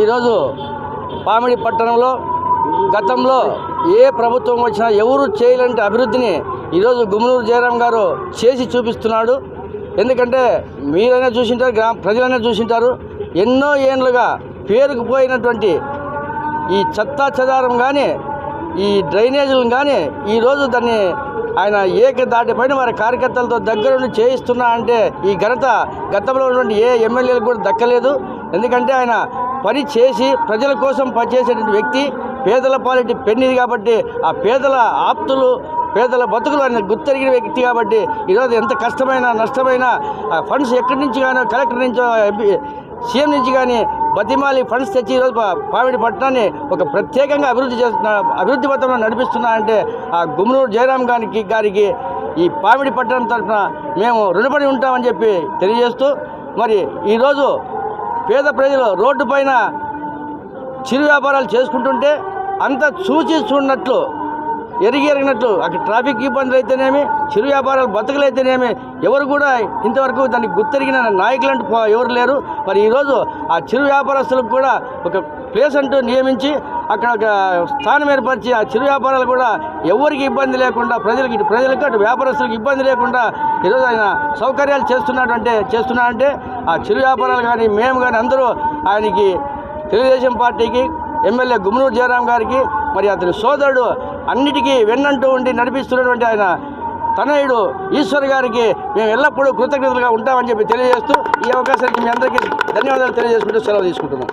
ఈరోజు పామిడి పట్టణంలో గతంలో ఏ ప్రభుత్వం వచ్చినా ఎవరు చేయలేని అభివృద్ధిని ఈరోజు గుమ్నూరు జయరాం గారు చేసి చూపిస్తున్నాడు. ఎందుకంటే మీరైనా చూసింటారు గ్రామ ప్రజలైనా చూసింటారు. ఎన్నో ఏండ్లుగా పేరుకుపోయినటువంటి ఈ చెత్తా చెదారం కానీ ఈ డ్రైనేజీలను కానీ ఈరోజు దాన్ని ఆయన ఏక దాటి పైన వారి కార్యకర్తలతో దగ్గరుండి చేయిస్తున్నా అంటే ఈ ఘనత గతంలో ఉన్నటువంటి ఏ ఎమ్మెల్యేలకు కూడా దక్కలేదు. ఎందుకంటే ఆయన పని చేసి ప్రజల కోసం పనిచేసేటువంటి వ్యక్తి పేదల పాలిటి పెన్నిది కాబట్టి ఆ పేదల ఆప్తులు పేదల బతుకులు ఆయన గుర్తెరిగిన వ్యక్తి కాబట్టి ఈరోజు ఎంత కష్టమైన నష్టమైన ఆ ఫండ్స్ ఎక్కడి నుంచి కానీ కలెక్టర్ నుంచో సీఎం నుంచి కానీ బతిమాలి ఫండ్స్ తెచ్చి ఈరోజు పావిడి పట్టణాన్ని ఒక ప్రత్యేకంగా అభివృద్ధి చేస్తున్న అభివృద్ధి పథంలో నడిపిస్తున్నా అంటే ఆ గుమ్మనూరు జయరాం గారికి గారికి ఈ పావిడి పట్టణం తరఫున మేము రుణపడి ఉంటామని చెప్పి తెలియజేస్తూ మరి ఈరోజు పేద ప్రజలు రోడ్డు పైన చిరు వ్యాపారాలు చేసుకుంటుంటే అంత చూచి చూడనట్లు ఎరిగి ఎరిగినట్లు అక్కడ ట్రాఫిక్ ఇబ్బందులు అయితేనేమి చిరు వ్యాపారాలు బతుకులు అయితేనేమి ఎవరు కూడా ఇంతవరకు దానికి గుర్తెరిగిన నాయకులంటూ అంటూ ఎవరు లేరు. మరి ఈరోజు ఆ చిరు వ్యాపారస్తులకు కూడా ఒక ప్లేస్ అంటూ నియమించి అక్కడ ఒక స్థానం ఏర్పరిచి ఆ చిరు వ్యాపారాలు కూడా ఎవరికి ఇబ్బంది లేకుండా ప్రజలకి ఇటు ప్రజలకు అటు వ్యాపారస్తులకు ఇబ్బంది లేకుండా ఈరోజు ఆయన సౌకర్యాలు చేస్తున్నాడు అంటే చేస్తున్నాడంటే ఆ చిరు వ్యాపారాలు కానీ మేము కానీ అందరూ ఆయనకి తెలుగుదేశం పార్టీకి ఎమ్మెల్యే గుమ్మనూరు జయరాం గారికి మరి అతని సోదరుడు అన్నిటికీ వెన్నంటూ ఉండి నడిపిస్తున్నటువంటి ఆయన తనయుడు ఈశ్వర్ గారికి మేము ఎల్లప్పుడూ కృతజ్ఞతలుగా ఉంటామని చెప్పి తెలియజేస్తూ ఈ అవకాశానికి మీ అందరికీ ధన్యవాదాలు తెలియజేసుకుంటూ సెలవు తీసుకుంటున్నాం.